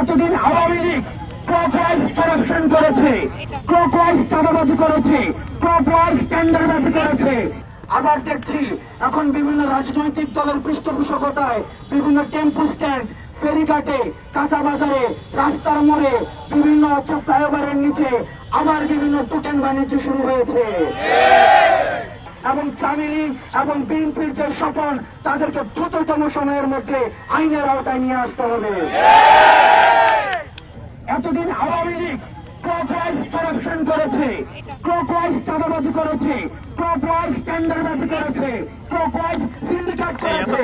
এতদিন Awami League clockwise corruption করেছে clockwise চাঁদাবাজি করেছে ক্লকওয়াইজ টেন্ডারবাজি করেছে। আবার দেখছি এখন বিভিন্ন রাজনৈতিক দলের পৃষ্ঠপোষকতায় বিভিন্ন টেম্পু স্ট্যান্ড, ফেরিঘাটে, কাঁচা বাজারে, রাস্তার মোড়ে, বিভিন্ন হচ্ছে ফ্লাইওভারের নিচে আবার বিভিন্ন টোকেন বাণিজ্য শুরু হয়েছে। এবং চামিলি এবং বিএনপির যে স্বপন, তাদেরকে দ্রুততম সময়ের মধ্যে আইনের আওতায় নিয়ে আসতে হবে। এতদিন আওয়ামী লীগ ক্লকওয়াইজ কারাপশন করেছে ক্লকওয়াইজ চাঁদাবাজি করেছে ক্লকওয়াইজ টেন্ডারবাজি করেছে ক্লকওয়াইজ সিন্ডিকেট করেছে।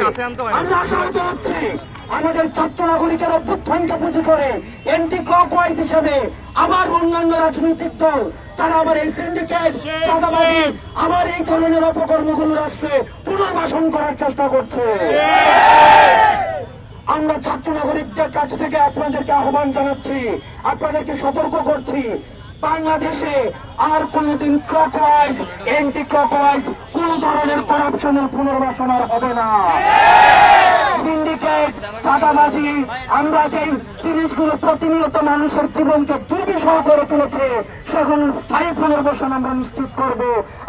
আমরা আশাহত হচ্ছে আমাদের ছাত্র নাগরিকের অভ্যুত্থানকে পুঁজি করে এন্টি ক্লকওয়াইজ হিসেবে আবার অন্যান্য রাজনৈতিক দল তারা আবার এই সিন্ডিকেট চাঁদাবাজি আবার এই ধরনের অপকর্মগুলো রাষ্ট্রে পুনর্বাসন করার চেষ্টা করছে। আমরা ছাত্র নাগরিকদের কাছ থেকে আপনাদেরকে আহ্বান জানাচ্ছি, আপনাদেরকে সতর্ক করছি, বাংলাদেশে আর কোনদিন ক্লকওয়াইজ এন্টি ক্লকওয়াইজ কোন ধরনের করাপশনের পুনর্বাসন আর হবে না। সিন্ডিকেট চাঁদাবাজি, আমরা যেই জিনিসগুলো প্রতিনিয়ত মানুষের জীবনকে দুর্বিষহ করে তুলেছে, সেগুলো স্থায়ী পুনর্বাসন আমরা নিশ্চিত করব।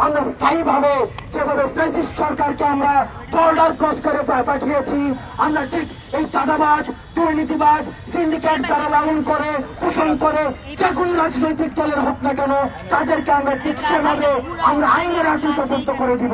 আমরা স্থায়ীভাবে যেভাবে ফেসিস্ট সরকারকে আমরা বর্ডার ক্রস করে পাঠিয়েছি, আমরা ঠিক এই চাঁদাবাজ, দুর্নীতিবাজ, সিন্ডিকেট যারা লালন করে, পোষণ করে যে কোনো রাজনৈতিক দলের হোক না কেন, তাদেরকে আমরা ঠিক সেভাবে আমরা আইনের হাতে সুপর্দ করে দিব।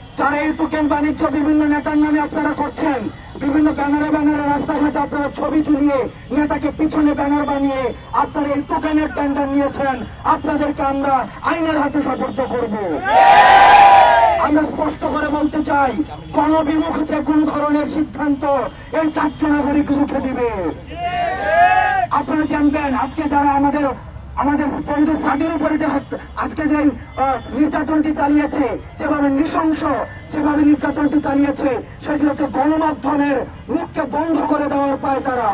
যারা এই টোকেন বাণিজ্য বিভিন্ন নেতার নামে আপনারা করছেন, বিভিন্ন ব্যানারে ব্যানারে রাস্তাঘাটে আপনারা ছবি ঝুলিয়ে নেতাকে পিছনে ব্যানার বানিয়ে আপনারা এই টোকেনের টেন্ডার নিয়েছেন, আপনাদেরকে আমরা আইনের হাতে সতর্ক করব। আমরা স্পষ্ট করে বলতে চাই কোন গণবিমুখ যে কোন ধরনের সিদ্ধান্ত এই ছাত্র নাগরিক রুখে দিবে। আপনারা জানবেন, আজকে যারা আমাদের আমাদের বন্ধু সাদের উপরে যে আজকে যে নির্যাতনটি চালিয়েছে, যেভাবে নৃশংস, যেভাবে নির্যাতনটি চালিয়েছে, সেটি হচ্ছে গণমাধ্যমের মুখকে বন্ধ করে দেওয়ার পায় তারা।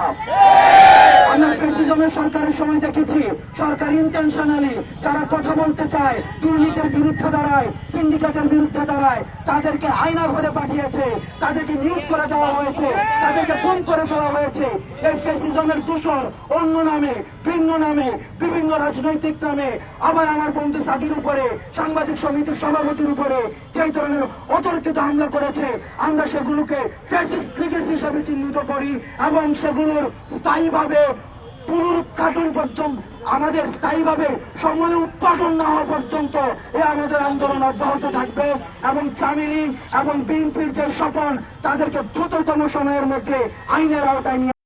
আমরা সরকারের সময় দেখেছি। সরকার ইন্টেনশনালি যারা কথা বলতে চায়, দুর্নীতির বিরুদ্ধে দাঁড়ায় সিন্ডিকেটের বিরুদ্ধে দাঁড়ায়, তাদেরকে আয়না ঘরে পাঠিয়েছে, তাদেরকে মিউট করে দেওয়া হয়েছে, তাদেরকে ফোন করে ফেলা হয়েছে। দূষণ অন্য নামে, ভিন্ন নামে, বিভিন্ন রাজনৈতিক নামে, আবার আমার বন্ধু সাদির উপরে, সাংবাদিক সমিতির সভাপতির উপরে যেই ধরনের অতর্কিত হামলা করেছে, আমরা সেগুলোকে ফ্যাসিস্ট লিগেসি হিসাবে চিহ্নিত করি এবং সেগুলোর স্থায়ীভাবে পুনরুৎঘাটন পর্যন্ত, আমাদের স্থায়ীভাবে সমলে উৎপাদন না হওয়া পর্যন্ত এ আমাদের আন্দোলন অব্যাহত থাকবে এবং চামিলি এবং বিএনপির যে স্বপন, তাদেরকে দ্রুততম সময়ের মধ্যে আইনের আওতায় নিয়ে